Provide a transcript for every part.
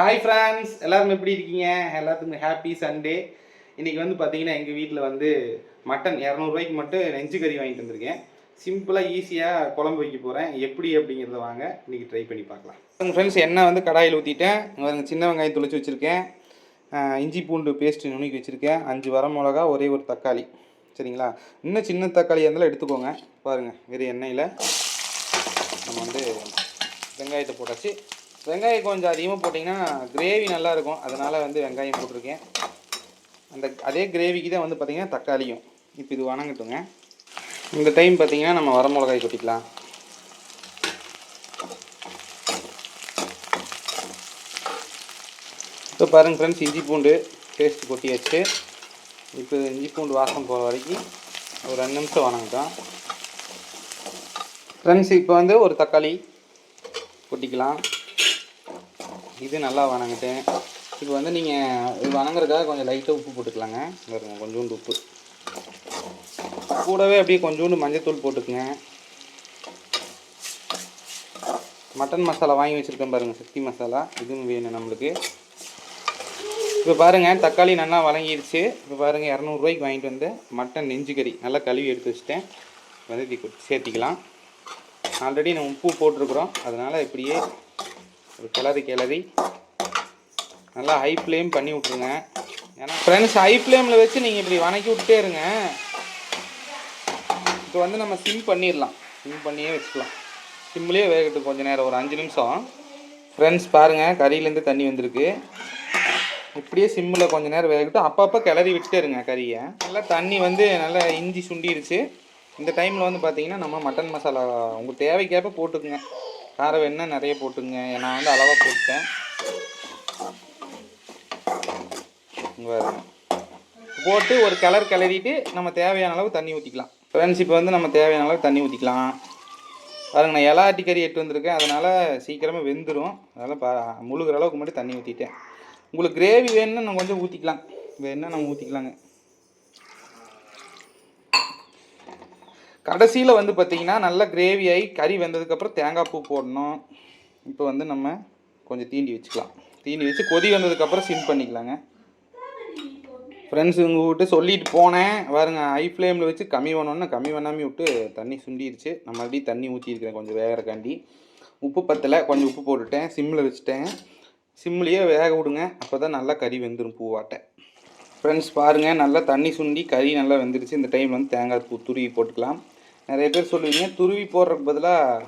Hi friends எல்லாரும் எப்படி இருக்கீங்க? எல்லாத்துக்கும் ஹாப்பி சண்டே இன்றைக்கி வந்து பார்த்தீங்கன்னா எங்கள் வீட்டில் வந்து மட்டன் இரநூறுவாய்க்கு மட்டும் நெஞ்சு கறி வாங்கிட்டு வந்திருக்கேன். சிம்பிளாக ஈஸியாக குழம்பு வைக்க போகிறேன் எப்படி அப்படிங்கிறத வாங்க இன்றைக்கி ட்ரை பண்ணி பார்க்கலாம். ஃப்ரெண்ட்ஸ் எண்ணெய் வந்து கடாயில் ஊற்றிட்டேன் சின்ன வெங்காயம் துளைச்சி வச்சுருக்கேன். இஞ்சி பூண்டு பேஸ்ட் நுணுக்கி வச்சுருக்கேன். அஞ்சு வர மிளகா ஒரே ஒரு தக்காளி. சரிங்களா? இன்னும் சின்ன தக்காளியாக இருந்தாலும் எடுத்துக்கோங்க. பாருங்கள் வெறும் எண்ணெயில் நம்ம வந்து வெங்காயத்தை போட்டாச்சு. வெங்காயம் கொஞ்சம் அதிகமாக போட்டிங்கன்னா கிரேவி நல்லாயிருக்கும். அதனால் வந்து வெங்காயம் போட்டிருக்கேன். அந்த அதே கிரேவிக்கு தான் வந்து பார்த்திங்கன்னா தக்காளியும். இப்போ இது வணங்கட்டுங்க. இந்த டைம் பார்த்தீங்கன்னா நம்ம வரமிளகாய் கொட்டிக்கலாம். இப்போ பாருங்க ஃப்ரெண்ட்ஸ் இஞ்சி பூண்டு பேஸ்ட் கொட்டியாச்சு. இப்போ இஞ்சி பூண்டு வாசம் போகிற வரைக்கும் ஒரு ரெண்டு நிமிஷம் வணங்கட்டும். ஃப்ரெண்ட்ஸ் இப்போ வந்து ஒரு தக்காளி கொட்டிக்கலாம். இது நல்லா வணங்கிட்டேன். இப்போ வந்து நீங்கள் இது வணங்குறதுக்காக கொஞ்சம் லைட்டாக உப்பு போட்டுக்கலாங்க. பாருங்க கொஞ்சோண்டு உப்பு. கூடவே அப்படியே கொஞ்சோண்டு மஞ்சத்தூள் போட்டுக்குங்க. மட்டன் மசாலா வாங்கி வச்சுருக்கேன் பாருங்கள் சக்தி மசாலா. இதுவும் வேணும் நம்மளுக்கு. இப்போ பாருங்கள் தக்காளி நல்லா வழங்கிடுச்சு இப்போ பாருங்கள் இரநூறுவாய்க்கு வாங்கிட்டு வந்து மட்டன் நெஞ்சு கறி நல்லா கழுவி எடுத்து வச்சுட்டேன். வதக்கி சேர்த்திக்கலாம். ஆல்ரெடி நம்ம உப்பு போட்டிருக்குறோம். அதனால் இப்படியே ஒரு கிளறி கிளறி. நல்லா ஹை ஃப்ளேம் பண்ணி விட்ருங்க ஏன்னா ஃப்ரெண்ட்ஸ் ஹை ஃப்ளேமில் வச்சு நீங்கள் இப்படி வணக்கி விட்டுட்டே இருங்க. இப்போ வந்து நம்ம சிம் பண்ணிடலாம். சிம் பண்ணியே வச்சுக்கலாம். சிம்லேயே வேகட்டும் கொஞ்சம் நேரம் ஒரு அஞ்சு நிமிஷம். ஃப்ரெண்ட்ஸ் பாருங்கள் கறியிலேருந்து தண்ணி வந்திருக்கு. இப்படியே சிம்மில் கொஞ்ச நேரம் வேகட்டும். அப்பப்போ கிளறி விட்டுட்டே இருங்க கறியை நல்லா தண்ணி வந்து நல்லா இஞ்சி சுண்டிடுச்சு. இந்த டைமில் வந்து பார்த்திங்கன்னா நம்ம மட்டன் மசாலா உங்கள் தேவைக்கேற்ப போட்டுக்குங்க. காரம் வேணுன்னா நிறைய போட்டுங்க. நான் வந்து அளவாக போட்டேன். போட்டு ஒரு கலர் கிளறிட்டு நம்ம தேவையான அளவு தண்ணி ஊற்றிக்கலாம் ஃப்ரெண்ட்ஸ் இப்போ வந்து நம்ம தேவையான அளவு தண்ணி ஊற்றிக்கலாம் பாருங்க நான் இலாட்டி கறி எட்டு வந்திருக்கேன். அதனால் சீக்கிரமாக வெந்துடும் அதனால் பா முழுகிற அளவுக்கு மட்டும் தண்ணி ஊற்றிட்டேன் உங்களுக்கு கிரேவி வேணும்னா நம்ம கொஞ்சம் ஊற்றிக்கலாம் வேணுன்னா நம்ம ஊற்றிக்கலாங்க கடைசியில் வந்து பார்த்தீங்கன்னா நல்லா கிரேவி ஆகி கறி வெந்ததுக்கப்புறம் தேங்காய் பூ போடணும். இப்போ வந்து நம்ம கொஞ்சம் தீண்டி வச்சுக்கலாம். தீண்டி வச்சு கொதி வந்ததுக்கப்புறம் சிம் பண்ணிக்கலாங்க. ஃப்ரெண்ட்ஸ் விட்டு சொல்லிட்டு போனேன். பாருங்க ஹை ஃப்ளேமில் வச்சு கம்மி பண்ணோன்னா கம்மி பண்ணாமல் விட்டு தண்ணி சுண்டிருச்சு. நான் மறுபடியும் தண்ணி ஊற்றிருக்கிறேன் கொஞ்சம் வேகிறக்காண்டி. உப்பு பத்தலை கொஞ்சம் உப்பு போட்டுட்டேன். சிம்மில் வச்சுட்டேன். சிம்லேயே வேக விடுங்க. அப்போ தான் நல்லா கறி வெந்துடும் பூவாட்டை. ஃப்ரெண்ட்ஸ் பாருங்கள் நல்லா தண்ணி சுண்டி கறி நல்லா வெந்துருச்சு. இந்த டைம் வந்து தேங்காய் பூ துருவி போட்டுக்கலாம். நிறைய பேர் சொல்லுவீங்க துருவி போடுறதுக்கு பதிலாக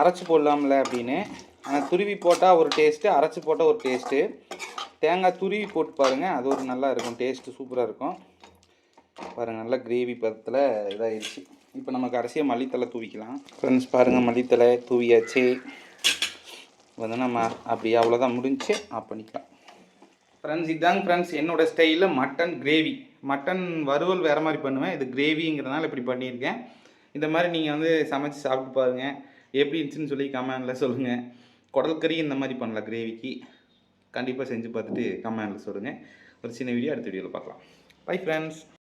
அரைச்சி போடலாம்ல அப்படின்னு. ஆனால் துருவி போட்டால் ஒரு டேஸ்ட்டு அரைச்சி போட்டால் ஒரு டேஸ்ட்டு தேங்காய் துருவி போட்டு பாருங்கள் அது ஒரு நல்லா இருக்கும் டேஸ்ட்டு சூப்பராக இருக்கும். பாருங்கள் நல்லா கிரேவி பதத்தில் இதாகிடுச்சு இப்போ நம்ம கடைசியாக மல்லித்தலை தூவிக்கலாம். ஃப்ரெண்ட்ஸ் பாருங்கள் மல்லித்தலை தூவியாச்சு. வந்து நம்ம அப்படி அவ்வளோதான் முடிஞ்சு ஆஃப் பண்ணிக்கலாம். ஃப்ரெண்ட்ஸ் இதாங்க ஃப்ரெண்ட்ஸ் என்னோட ஸ்டைலில் மட்டன் கிரேவி மட்டன் வறுவல் வேறு மாதிரி பண்ணுவேன். இது கிரேவிங்கிறதுனால இப்படி பண்ணியிருக்கேன். இந்த மாதிரி நீங்கள் வந்து சமைச்சு சாப்பிட்டு பாருங்கள் எப்படி இருந்துச்சுன்னு சொல்லி கமெண்டில் சொல்லுங்கள் குடல் கறி இந்த மாதிரி பண்ணலாம் கிரேவிக்கு. கண்டிப்பாக செஞ்சு பார்த்துட்டு கமெண்டில் சொல்லுங்கள் ஒரு சின்ன வீடியோ அடுத்த வீடியோவில் பார்க்கலாம். Bye friends